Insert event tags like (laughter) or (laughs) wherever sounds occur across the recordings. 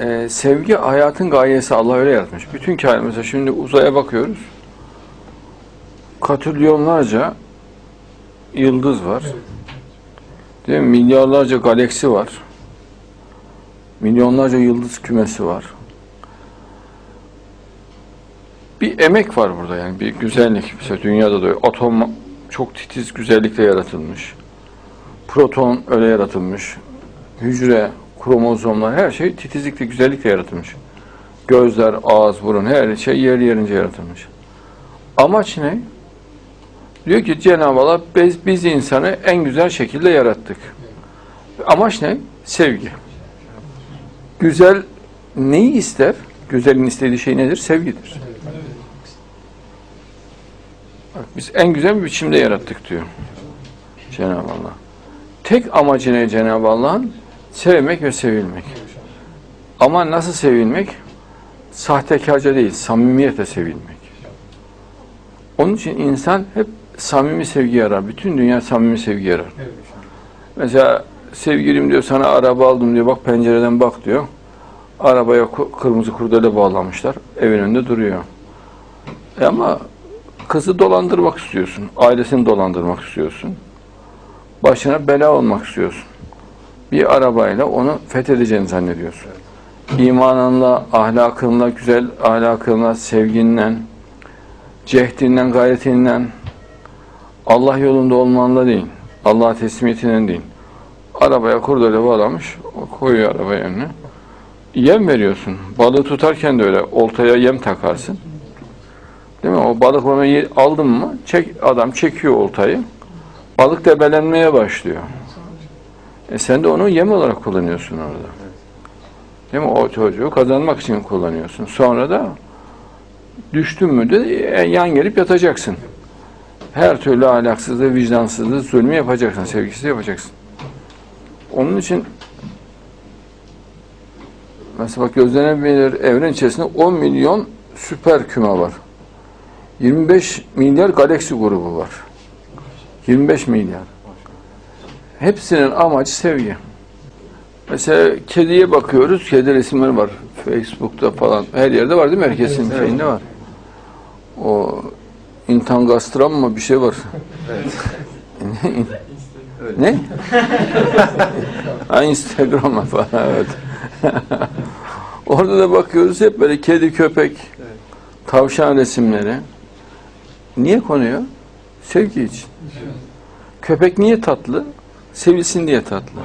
e, sevgi hayatın gayesi Allah öyle yaratmış. Bütün kainat mesela şimdi uzaya bakıyoruz. Katrilyonlarca yıldız var. Değil mi? Milyarlarca galaksi var. Milyonlarca yıldız kümesi var. Bir emek var burada yani bir güzellik. Mesela dünyada da öyle. atom çok titiz güzellikle yaratılmış. Proton öyle yaratılmış. Hücre, kromozomlar her şey titizlikle, güzellikle yaratılmış. Gözler, ağız, burun her şey yer yerince yaratılmış. Amaç ne? Diyor ki Cenab-ı Allah biz, biz insanı en güzel şekilde yarattık. Amaç ne? Sevgi. Güzel neyi ister? Güzelin istediği şey nedir? Sevgidir. Bak, biz en güzel bir biçimde yarattık diyor Cenab-ı Allah. Tek amacı ne Cenab-ı Allah'ın? Sevmek ve sevilmek. Ama nasıl sevilmek? Sahtekarca değil, samimiyetle sevilmek. Onun için insan hep samimi sevgi arar. Bütün dünya samimi sevgi arar. Mesela sevgilim diyor sana araba aldım diyor. Bak pencereden bak diyor. Arabaya kırmızı kurdele bağlamışlar. Evin önünde duruyor. E ama kızı dolandırmak istiyorsun. Ailesini dolandırmak istiyorsun. Başına bela olmak istiyorsun. Bir arabayla onu fethedeceğini zannediyorsun. İmanınla, ahlakınla, güzel ahlakınla, sevginle, cehdinden, gayretinden, Allah yolunda olmanla değil, Allah teslimiyetinden değil. Arabaya kurdele bağlamış, koyuyor arabaya önüne. Yem veriyorsun. Balığı tutarken de öyle. Oltaya yem takarsın. Değil mi? O balık onu aldın mı, çek, adam çekiyor oltayı. Balık debelenmeye başlıyor. E sen de onu yem olarak kullanıyorsun orada. Değil mi? O çocuğu kazanmak için kullanıyorsun. Sonra da düştün mü de e, yan gelip yatacaksın. Her türlü ahlaksızlığı, vicdansızlığı, zulmü yapacaksın, sevgisiz yapacaksın. Onun için mesela bak gözlenebilir evren içerisinde 10 milyon süper küme var. 25 milyar galaksi grubu var. 25 milyar. Hepsinin amacı sevgi. Mesela kediye bakıyoruz. Kedi resimleri var. Facebook'ta falan. Her yerde var değil mi? Herkesin şeyinde var. O intangastram mı bir şey var. (laughs) ne? ha, Instagram'a falan evet. (laughs) Orada da bakıyoruz hep böyle kedi, köpek, tavşan resimleri. Niye konuyor? Sevgi için. Köpek niye tatlı? Sevilsin diye tatlı.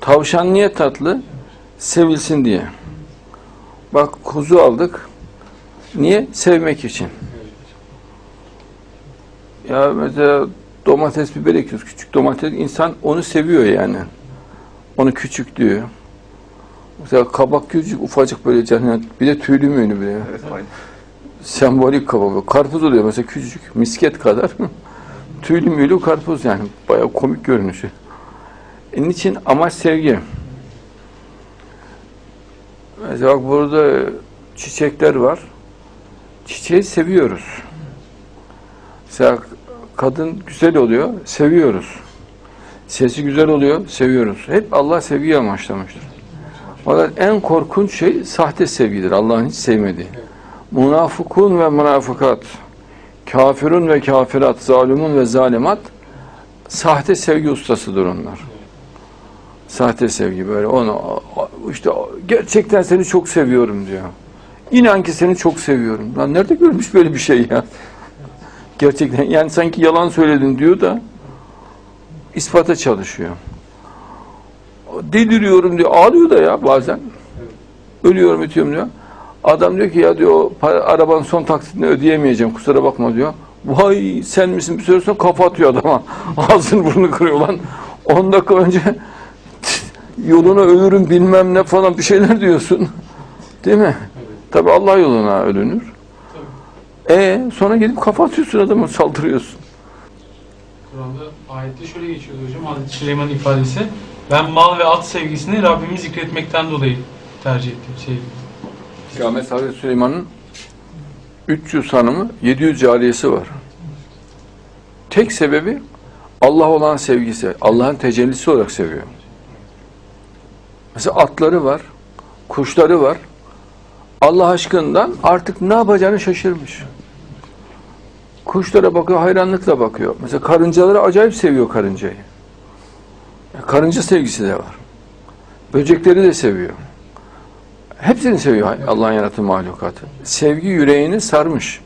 Tavşan niye tatlı? Sevilsin diye. Bak kuzu aldık. Niye? Sevmek için. Ya mesela domates biber ekiyoruz. Küçük domates insan onu seviyor yani. Onu küçük diyor. Mesela kabak küçük ufacık böyle canına bir de tüylü müylü böyle. Evet, aynı. Sembolik kabak. Karpuz oluyor mesela küçücük misket kadar. (laughs) tüylü müylü karpuz yani. Bayağı komik görünüşü. Onun için amaç sevgi. Mesela bak burada çiçekler var. Çiçeği seviyoruz. Mesela kadın güzel oluyor, seviyoruz. Sesi güzel oluyor, seviyoruz. Hep Allah sevgiyi amaçlamıştır. Fakat en korkunç şey sahte sevgidir. Allah'ın hiç sevmediği. Münafıkun ve münafıkat, kafirun ve kafirat, zalimun ve zalimat sahte sevgi ustasıdır onlar. Sahte sevgi böyle onu işte gerçekten seni çok seviyorum diyor. İnan ki seni çok seviyorum. Lan nerede görmüş böyle bir şey ya? Gerçekten yani sanki yalan söyledin diyor da ispata çalışıyor. Deliriyorum diyor. Ağlıyor da ya bazen. Ölüyorum ötüyorum diyor. Adam diyor ki ya diyor para, arabanın son taksitini ödeyemeyeceğim kusura bakma diyor. Vay sen misin bir sonra kafa atıyor adama. (laughs) Ağzını burnunu kırıyor lan. 10 dakika önce (laughs) yoluna ölürüm bilmem ne falan bir şeyler diyorsun. (laughs) Değil mi? Tabi Allah yoluna ölünür. E sonra gidip kafa atıyorsun adamı saldırıyorsun. Kur'an'da ayette şöyle geçiyordu hocam Hazreti Süleyman'ın ifadesi. Ben mal ve at sevgisini Rabbimi zikretmekten dolayı tercih ettim. Şey, Ya mesela Hazreti Süleyman'ın 300 hanımı, 700 cariyesi var. Tek sebebi Allah olan sevgisi, Allah'ın tecellisi olarak seviyor. Mesela atları var. Kuşları var. Allah aşkından artık ne yapacağını şaşırmış. Kuşlara bakıyor, hayranlıkla bakıyor. Mesela karıncaları acayip seviyor karıncayı. Karınca sevgisi de var. Böcekleri de seviyor. Hepsini seviyor Allah'ın yarattığı mahlukatı. Sevgi yüreğini sarmış.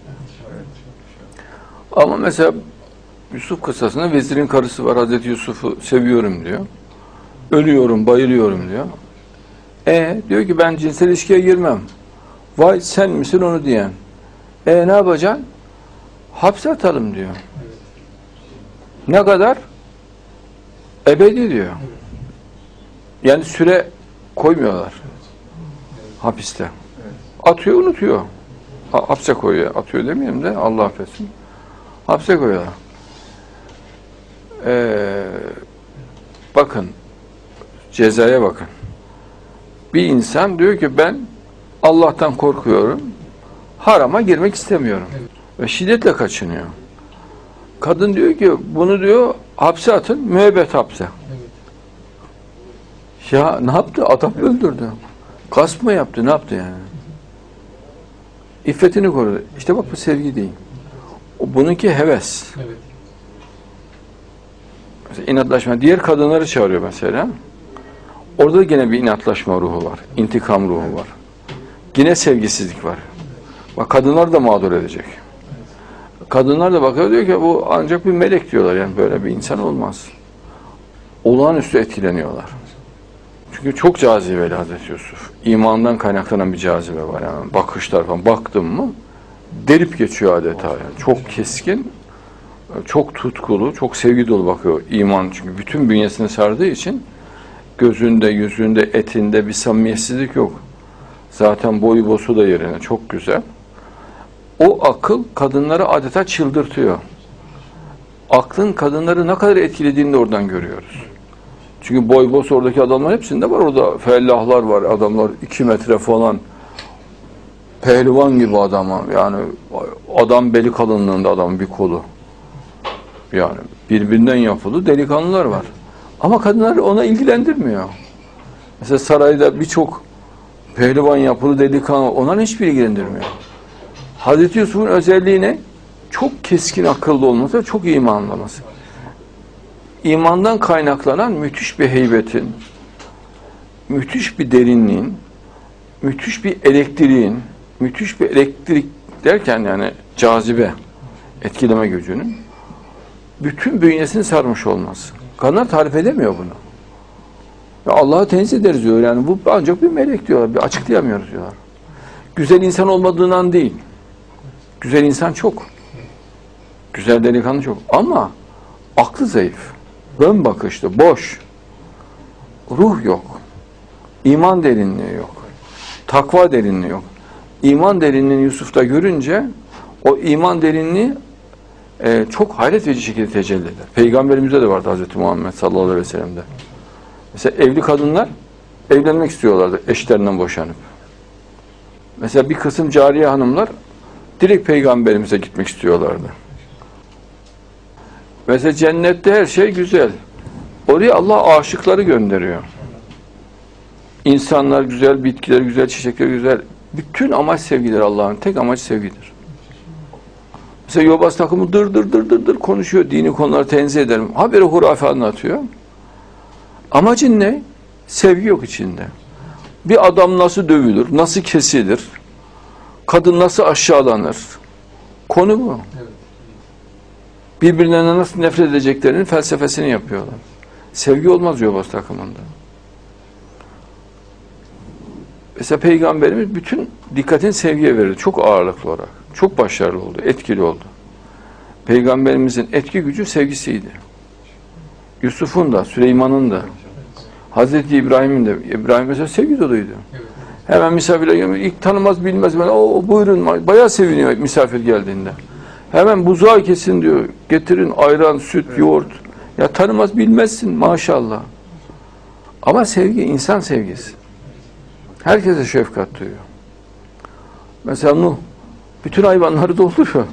Ama mesela Yusuf kıssasında vezirin karısı var. Hazreti Yusuf'u seviyorum diyor. Ölüyorum, bayılıyorum diyor. E diyor ki ben cinsel ilişkiye girmem. Vay sen misin onu diyen. E ne yapacaksın? Hapse atalım diyor. Ne kadar? Ebedi diyor. Yani süre koymuyorlar. Hapiste. Atıyor unutuyor. Ha- Hapse koyuyor. Atıyor demeyeyim de Allah affetsin. Hapse koyuyorlar. Ee, bakın cezaya bakın. Bir insan diyor ki ben Allah'tan korkuyorum. Harama girmek istemiyorum. Ve şiddetle kaçınıyor. Kadın diyor ki bunu diyor hapse atın, müebbet hapse. Ya ne yaptı? Adam öldürdü. Gasp mı yaptı? Ne yaptı yani? İffetini korudu. İşte bak bu sevgi değil. O bununki heves. Evet. Mesela inatlaşma. Diğer kadınları çağırıyor mesela. Orada da gene bir inatlaşma ruhu var. İntikam ruhu var. Yine sevgisizlik var. Bak kadınlar da mağdur edecek. Kadınlar da bakıyor diyor ki bu ancak bir melek diyorlar yani böyle bir insan olmaz. Olağanüstü etkileniyorlar. Çünkü çok cazibeli Hazreti Yusuf. İmandan kaynaklanan bir cazibe var yani bakışlar falan. Baktım mı delip geçiyor adeta yani. Çok keskin, çok tutkulu, çok sevgi dolu bakıyor iman. Çünkü bütün bünyesini sardığı için gözünde, yüzünde, etinde bir samimiyetsizlik yok. Zaten boyu bosu da yerine çok güzel. O akıl kadınları adeta çıldırtıyor. Aklın kadınları ne kadar etkilediğini de oradan görüyoruz. Çünkü boy boz oradaki adamlar hepsinde var. Orada fellahlar var. Adamlar iki metre falan. Pehlivan gibi adama. Yani adam beli kalınlığında adamın bir kolu. Yani birbirinden yapılı delikanlılar var. Ama kadınlar ona ilgilendirmiyor. Mesela sarayda birçok pehlivan yapılı delikanlı onların hiçbir ilgilendirmiyor. Hazreti Yusuf'un özelliği ne? Çok keskin akıllı olması, çok iyi imanlaması. İmandan kaynaklanan müthiş bir heybetin, müthiş bir derinliğin, müthiş bir elektriğin, müthiş bir elektrik derken yani cazibe, etkileme gücünün bütün bünyesini sarmış olması. Kadınlar tarif edemiyor bunu. Ya Allah'ı tenzih ederiz diyor yani bu ancak bir melek diyorlar, bir açıklayamıyoruz diyorlar. Güzel insan olmadığından değil. Güzel insan çok. Güzel delikanlı çok. Ama aklı zayıf. Ön bakışlı, boş. Ruh yok. İman derinliği yok. Takva derinliği yok. İman derinliğini Yusuf'ta görünce o iman derinliği e, çok hayret verici şekilde tecelli eder. Peygamberimizde de vardı Hazreti Muhammed sallallahu aleyhi ve sellem'de. Mesela evli kadınlar evlenmek istiyorlardı eşlerinden boşanıp. Mesela bir kısım cariye hanımlar direkt peygamberimize gitmek istiyorlardı. Mesela cennette her şey güzel. Oraya Allah aşıkları gönderiyor. İnsanlar güzel, bitkiler güzel, çiçekler güzel. Bütün amaç sevgidir Allah'ın. Tek amaç sevgidir. Mesela yobaz takımı dır dır dır dır dır konuşuyor. Dini konuları tenzih ederim. Haberi hurafe anlatıyor. Amacın ne? Sevgi yok içinde. Bir adam nasıl dövülür, nasıl kesilir, kadın nasıl aşağılanır. Konu bu. Birbirlerine nasıl nefret edeceklerinin felsefesini yapıyorlar. Sevgi olmaz yobaz takımında. Mesela Peygamberimiz bütün dikkatin sevgiye verir. Çok ağırlıklı olarak. Çok başarılı oldu, etkili oldu. Peygamberimizin etki gücü sevgisiydi. Yusuf'un da, Süleyman'ın da, Hazreti İbrahim'in de, İbrahim mesela sevgi doluydu. Hemen misafirle gelmiyor. İlk tanımaz bilmez. Ben, o buyurun. Bayağı seviniyor misafir geldiğinde. Hemen buzağı kesin diyor. Getirin ayran, süt, yoğurt. Ya tanımaz bilmezsin maşallah. Ama sevgi insan sevgisi. Herkese şefkat duyuyor. Mesela Nuh bütün hayvanları dolduruyor.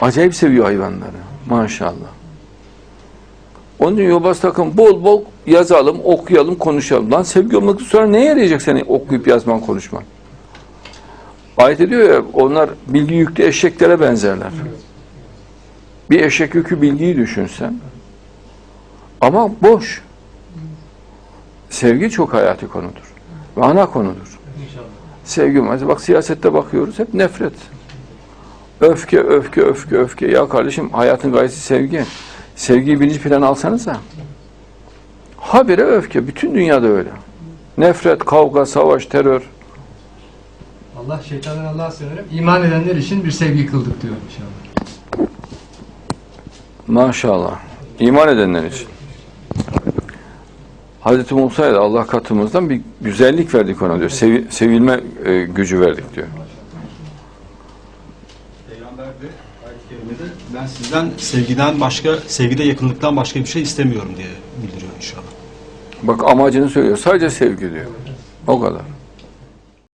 Acayip seviyor hayvanları. Maşallah. Onun için yobaz takım bol bol yazalım, okuyalım, konuşalım. Lan sevgi olmak sonra neye yarayacak senin okuyup yazman, konuşman? Ayet ediyor ya, onlar bilgi yüklü eşeklere benzerler. Bir eşek yükü bilgiyi düşünsen. Ama boş. Sevgi çok hayati konudur. Ve ana konudur. Sevgi olmaz. Bak siyasette bakıyoruz hep nefret. Öfke, öfke, öfke, öfke. Ya kardeşim hayatın gayesi sevgi. Sevgiyi birinci plana alsanıza. Habire öfke. Bütün dünyada öyle. Nefret, kavga, savaş, terör. Allah şeytandan Allah'a sığınırım. İman edenler için bir sevgi kıldık diyor inşallah. Maşallah. İman edenler için. Hazreti Musa'ya da Allah katımızdan bir güzellik verdik ona diyor. Sevi- sevilme e, gücü verdik diyor. Peygamber de ayet-i kerimede ben sizden sevgiden başka, sevgide yakınlıktan başka bir şey istemiyorum diye bildiriyor inşallah. Bak amacını söylüyor. Sadece sevgi diyor. O kadar.